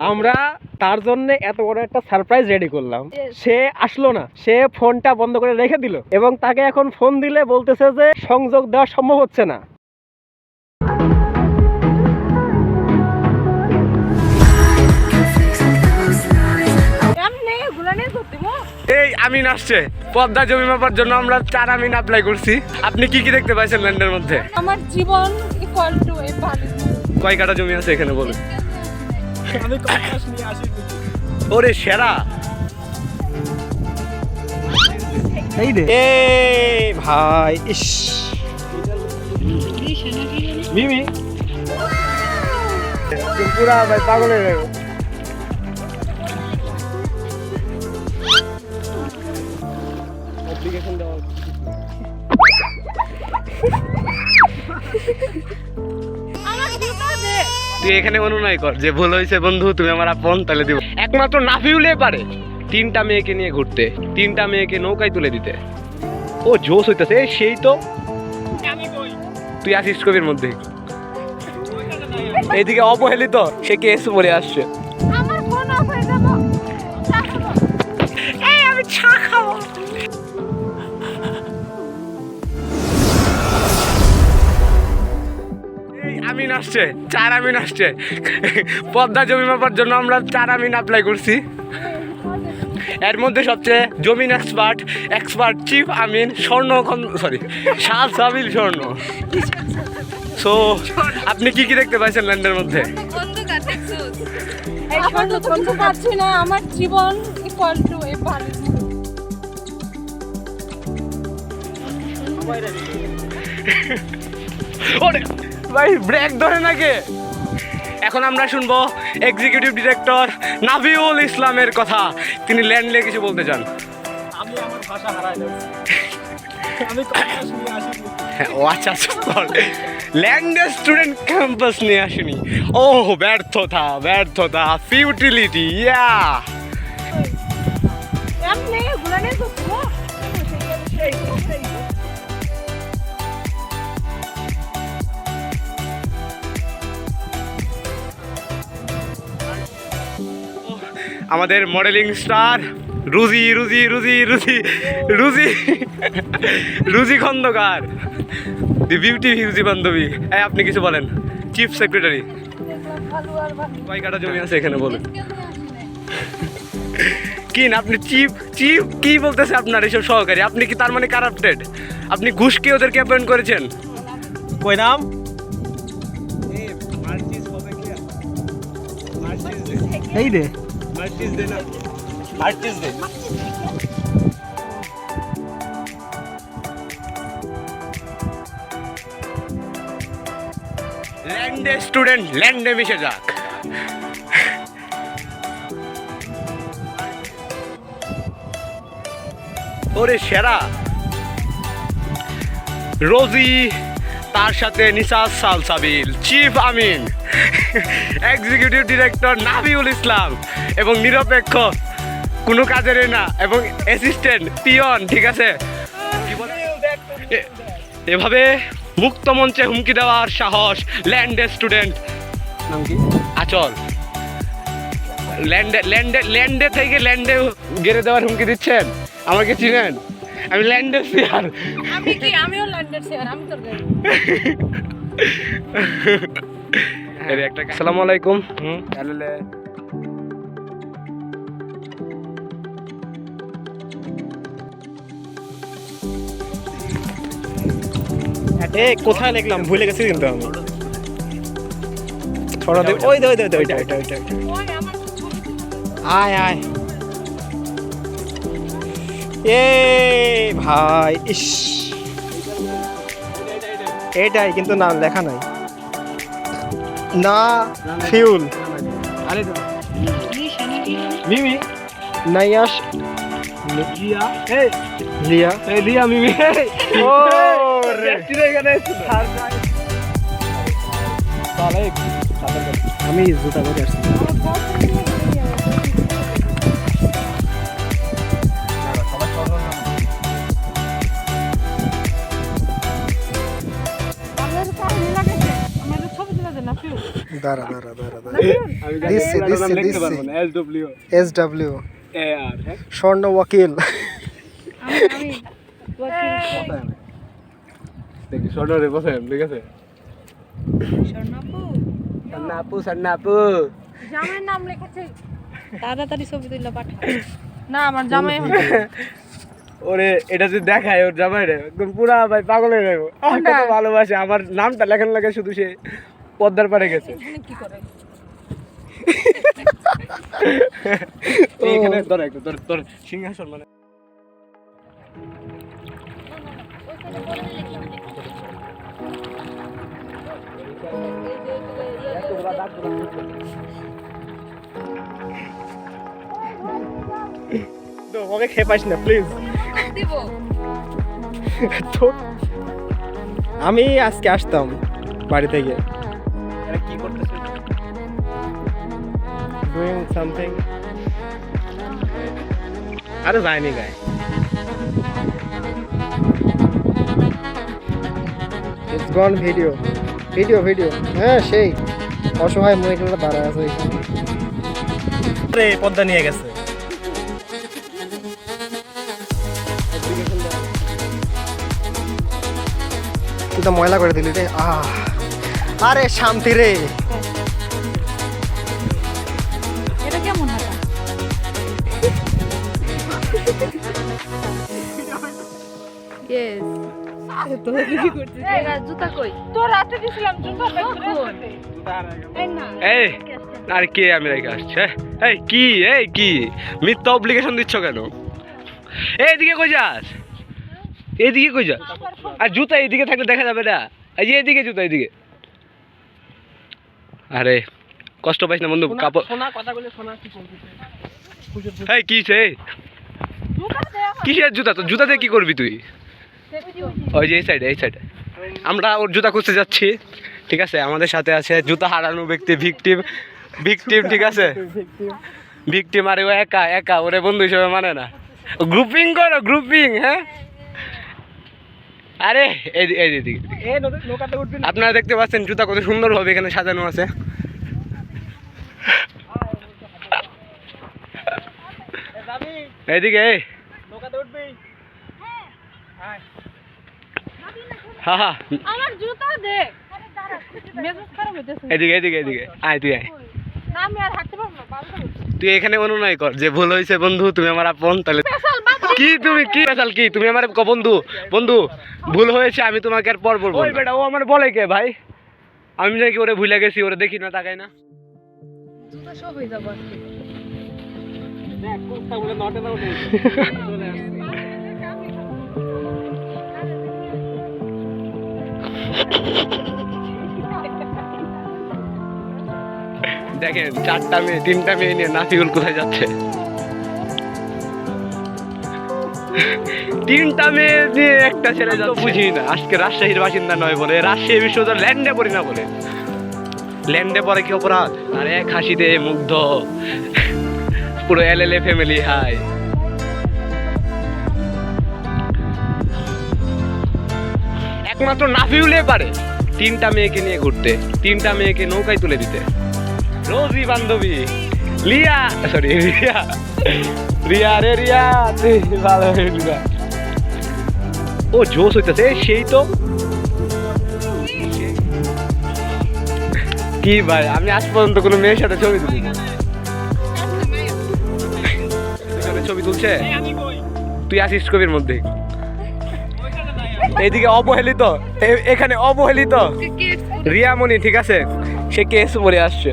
আমরা তার জন্য এত বড় একটা সারপ্রাইজ রেডি করলাম। সে আসলো না। সে ফোনটা বন্ধ করে রেখে দিল এবং তাকে এখন ফোন দিলে বলতেছে যে সংযোগ দেওয়া সম্ভব হচ্ছে না। এই আমিন আসছে। পদ্মা জমি মাপার জন্য আমরা চার আমিন অ্যাপ্লাই করছি। আপনি কি কি দেখতে পাইছেন ল্যান্ডের মধ্যে? আমার জীবন কয় কাটা জমি আছে এখানে বলুন। আমি কম্পাস নিয়ে আসি ওরে সেরা। এই রে। এ ভাই ইস। মিমি। পুরা ভাই পাগল হয়ে গেল। আমার জুতা দে। তুই এখানে অনুনয় কর। যে ভুল হয়েছে বন্ধু, তুমি আমার আপন, তাহলে দিব। একমাত্র নাফিউলে পারে তিনটা মেয়েকে নিয়ে ঘুরতে, তিনটা মেয়েকে নৌকায় তুলে দিতে। ও জোশ হইতেছে সেই তো। তুই আসিস কবির মধ্যে। এইদিকে অবহেলিত, সে কেস পরে আসছে। আসছে চার আমিন আসছে। পদ্মা জমি মাপার জন্য আমরা চার আমিন অ্যাপ্লাই করছি। এর মধ্যে সবচেয়ে জমিন এক্সপার্ট এক্সপার্ট চিফ আমিন স্বর্ণ সরি শাল সাবিল স্বর্ণ। সো আপনি কি কি দেখতে পাইছেন ল্যান্ডের মধ্যে? এখন তো শুনতে পাচ্ছি না আমার জীবন ইকুয়াল টু এ বালি ওরে ভাই ব্রেক ধরে নাকি? এখন আমরা শুনব এক্সিকিউটিভ ডিরেক্টর নাবিউল ইসলামের কথা। তিনি ল্যান্ড নিয়ে কিছু বলতে চান। আমি আমার ভাষা হারাই হ্যাঁ, ও আচ্ছা আচ্ছা ল্যান্ডের স্টুডেন্ট ক্যাম্পাস নিয়ে আসেনি। ও ব্যর্থতা ব্যর্থতা ফিউটিলিটি ইয়া আমাদের মডেলিং স্টার রুজি রুজি রুজি রুজি রুজি রুজি খন্দকার দি বিউটি হিউজি বান্ধবী। হ্যাঁ আপনি কিছু বলেন। চিফ সেক্রেটারি ভালো কয় কাটা জমি আছে এখানে বলুন। কি না আপনি চিফ চিফ কি বলতেছে আপনার এসব সহকারী? আপনি কি তার মানে কারাপ্টেড আপনি ঘুষ কি ওদেরকে অ্যাপয়েন্ট করেছেন? কই নাম? এই রে। ল্যান্ডে স্টুডেন্ট, ল্যান্ডে মিশে যাক। ওরে সেরা। রোজি, তার সাথে Nisas Salsabil, chief Amin, executive director Nabiul Islam. এবং নিরপেক্ষ। কোনো কাজের না। এবং অ্যাসিস্ট্যান্ট পিয়ন ঠিক আছে? এভাবে মুক্ত মঞ্চে হুমকি দেওয়ার সাহস ল্যান্ডে স্টুডেন্ট নাম কি? আচল। ল্যান্ডে ল্যান্ডে ল্যান্ডে থেকে ল্যান্ডে গেড়ে দেওয়ার হুমকি দিচ্ছেন? আমাকে চিনেন? আমি ল্যান্ডে সিয়ার আমি কি? আমিও লন্ডন শেয়ার আমি তোর একটা আসসালামু আলাইকুম। হুম। তাহলে এ কোথায় লিখলাম ভুলে গেছি কিন্তু আমি। ওই দে ওই দে ওইটা ওইটা ওইটা। আয় আয়। এ ভাই ইস। এটাই কিন্তু না লেখা নাই। না ফিউল। আরে মিমি। নাইয়াস। লিয়া। এই। লিয়া। এই লিয়া মিমি। ও। আমি জুতা আসছি। দাঁড়া দাঁড়া দাঁড়া দাঁড়া। দিচ্ছি, দিচ্ছি, দিচ্ছি। S W S W A R হ্যাঁ? স্বর্ণ ওয়াকিল। আমি আমি ওয়াকিল। দেখি স্বর্ণরে বসেন ঠিক আছে? স্বর্ণাপু? জামাইয়ের নাম লিখেছে। তাড়াতাড়ি ছবি তুলে পাঠা না আমার জামাই হবে। ওরে এটা যদি দেখায় ওর জামাই রে একদম পুরা ভাই পাগল হয়ে যাব কত ভালোবাসে আমার নামটা লেখানো লাগে শুধু সে পদ্মার পারে গেছে। এখানে কি করে? এইখানে ধর একটু তোর তোর সিংহাসন মানে। ওকে খেয়ে পাইস না প্লিজ তো আমি আজকে আসতাম বাড়ি থেকে কি করতেছিস ডুইং সামথিং আরে যায়নি গায়ে গন ভিডিও। Video video. হ্যাঁ সেই। অসহায় মহিলাটা দাঁড়ায় আছে পদ্মা নিয়ে গেছে। ময়লা করে দিলি রে। আহ। আরে শান্তি রে। তো কি করছিস? জুতা কই? তোর রাতে দিছিলাম জুতা এই আর কে আমি রেখে আসছে এই কি এই কি? মিথ্যা অব্লিগেশন দিচ্ছ কেন? এইদিকে কই যাস? এইদিকে কই যাস? আর জুতা এইদিকে থাকলে দেখা যাবে না। এই যে এইদিকে জুতা এইদিকে। আরে কষ্ট পাইস না বন্ধু কাপড় সে কিসের জুতা? তো জুতা দিয়ে কি করবি তুই? ওই যে এই সাইডে এই সাইডে আমরা ওর জুতা খুঁজতে যাচ্ছি ঠিক আছে? আমাদের সাথে আছে জুতা হারানো ব্যক্তি ভিকটিম ভিকটিম ঠিক আছে? ভিকটিম আরে ও একা একা ওরে বন্ধু হিসেবে মানে না। গ্রুপিং করো গ্রুপিং হ্যাঁ? আরে এই দি- এই দিকে এ নদী উঠবি আপনারা দেখতে পাচ্ছেন জুতা কত সুন্দরভাবে এখানে সাজানো আছে। এ যাবি? এইদিকে এই। নৌকাতে উঠবি? হ্যাঁ। হা হা আমার জুতা দেখ। এদিকে এদিকে এদিকে। আয় তুই আয়। আমি আর হাঁটতে পারব না পাগল হয়ে যাব। তুই এখানে অনুনয় কর। যে ভুল হয়েছে বন্ধু তুমি আমার আপন তাহলে কি তুমি কি পেশাল কি? তুমি আমার ক- বন্ধু বন্ধু ভুল হয়েছে আমি তোমাকে আর পর বলব বেটা ও আমার বলে কে ভাই? আমি নাকি ওরে ভুলে গেছি ওরে দেখি না তাকাই না। সব হয়ে যাব দেখ কোথা বলে নটে দেখেন চারটা মেয়ে তিনটা মেয়ে নিয়ে নাফিউল কোথায় যাচ্ছে? তিনটা মেয়ে নিয়ে একটা ছেলে যাচ্ছে। বুঝি না আজকে রাজশাহীর বাসিন্দা নয় বলে রাজশাহী বিশ্ববিদ্যালয় ল্যান্ডে পড়ি না বলে। ল্যান্ডে পরে কি অপরাধ? আর এক হাসিতে মুগ্ধ। পুরো এল এল এ ফ্যামিলি হাই একমাত্র নাফিউলে পারে। তিনটা মেয়েকে নিয়ে ঘুরতে তিনটা মেয়েকে নৌকায় তুলে দিতে। রোজি বান্ধবী। লিয়া সরি রিয়া। রিয়া রে রিয়া ভালো ও জোশ হইতেছে সেই তো। কি ভাই আমি আজ পর্যন্ত কোনো মেয়ের সাথে ছবি তুলি ছবি তুলছে? তুই আসিস কবির মধ্যে। এইদিকে অবহেলিত। এখানে অবহেলিত। রিয়ামণি ঠিক আছে? সে কেস পরে আসছে।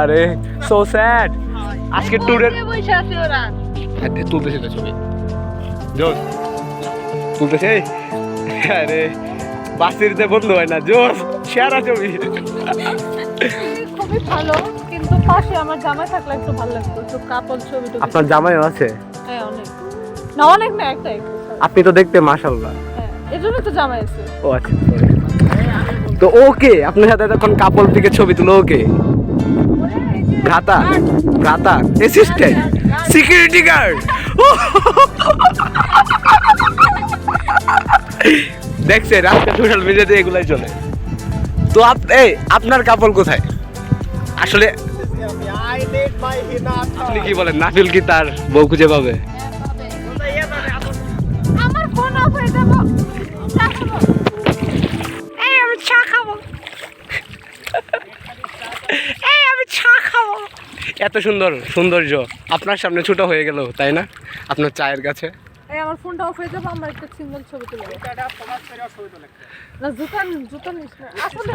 আরে সো স্যাড আজকে ট্যুরের তুলতেছে তো ছবি। তুলতেছে? আরে বন্ধু হয় না সেরা ছবি। খুবই ভালো কিন্তু পাশে আমার জামাই থাকলে একটু ভালো লাগতো একটু কাপল ছবি আপনার জামাইও আছে? হ্যাঁ অনেক। না অনেক না একটাই আপনি তো দেখতে মাশাল্লাহ হ্যাঁ এই জন্য তো জামাই আছে। ও আচ্ছা তো ওকে, আপনার সাথে কাপল ছবি তুলো, ওকে? ভ্রাতা ভ্রাতা অ্যাসিস্ট্যান্ট সিকিউরিটি গার্ড সোশ্যাল মিডিয়াতে এগুলাই চলে। তো এই, আপনার কাপল কোথায়? আসলে. আপনি কি বলেন, নাফিল কি তার বউ খুঁজে পাবে? এত সুন্দর সৌন্দর্য। আপনার সামনে ছোট হয়ে গেল তাই না? আপনার চায়ের কাছে। এই আমার ফোনটা অফ হয়ে যাবে আমার একটা সিঙ্গেল ছবি তুলে। না জুতা জুতা আসলে।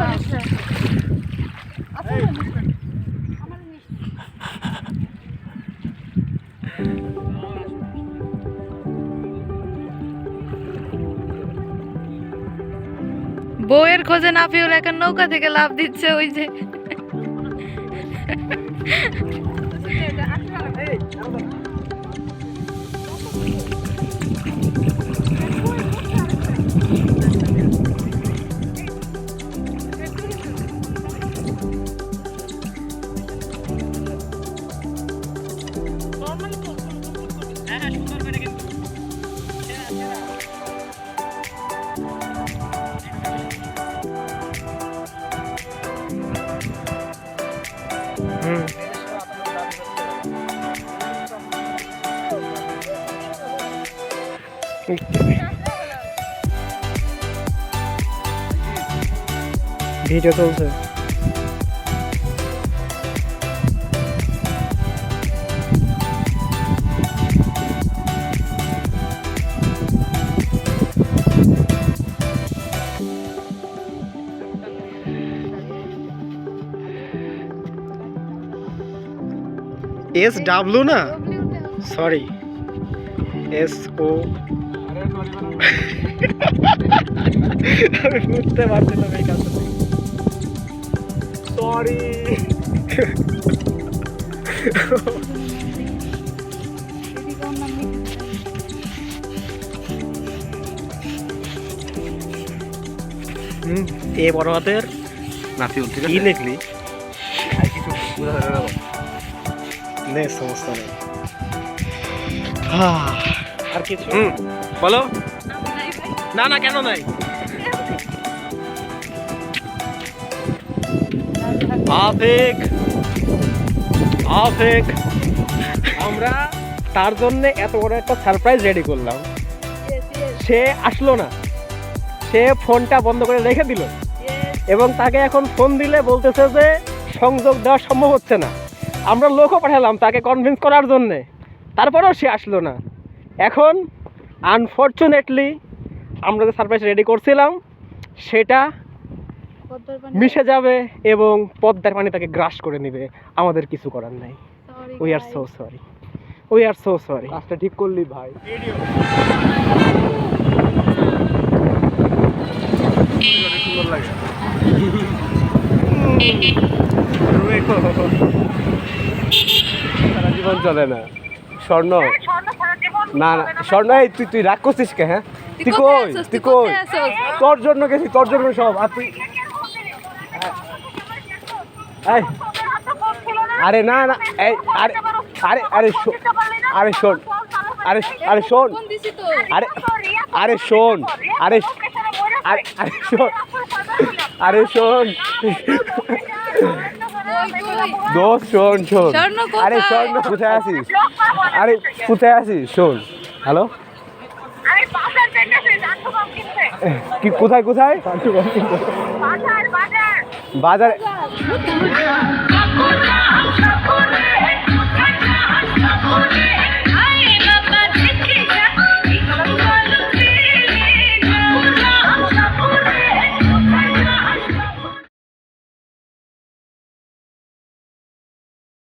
বউয়ের খোঁজে না পেয়ে এখন নৌকা থেকে লাভ দিচ্ছে ওই যে। 对对，俺是让他们，哎，让他。হুম ভিডিও চলছে। এস ডাব্লু না? সরি এস ও আমি বুঝতে পারছিলাম এই কাজটা. হুম এ বড় হাতের নাফিল ঠিক কি লিখলি? কিছু বোঝা যাবে না। নে সমস্যা নেই। আর কিছু? হুম বলো। না না কেন নাই? আফেক আফেক আমরা তার জন্য এত বড় একটা সারপ্রাইজ রেডি করলাম। সে আসলো না। সে ফোনটা বন্ধ করে রেখে দিল। এবং তাকে এখন ফোন দিলে বলতেছে যে সংযোগ দেওয়া সম্ভব হচ্ছে না। আমরা লোকও পাঠালাম তাকে কনভিন্স করার জন্যে। তারপরেও সে আসলো না। এখন আনফর্চুনেটলি আমরা যে সারপ্রাইজ রেডি করছিলাম সেটা মিশে যাবে এবং পদ্মার পানি তাকে গ্রাস করে নেবে। আমাদের কিছু করার নাই। We are so sorry we are so sorry কাজটা ঠিক করলি ভাই। সুন্দর লাগে। সারা জীবন চলে না। স্বর্ণ। না না স্বর্ণ এই তুই তুই রাগ করছিস কে হ্যাঁ? তুই কই তুই কই? তোর জন্য গেছি তোর জন্য সব আর তুই আরে না না এই আরে আরে আরে শো- আরে শোন। আরে আরে শোন। আরে আরে শোন। আরে আরে আরে শোন। আরে শোন। দোষ শোন শোন। আরে শোন কোথায় আছিস? আরে কোথায় আছিস? শোন। হ্যালো? কি কোথায় কোথায়? বাজার বাজার।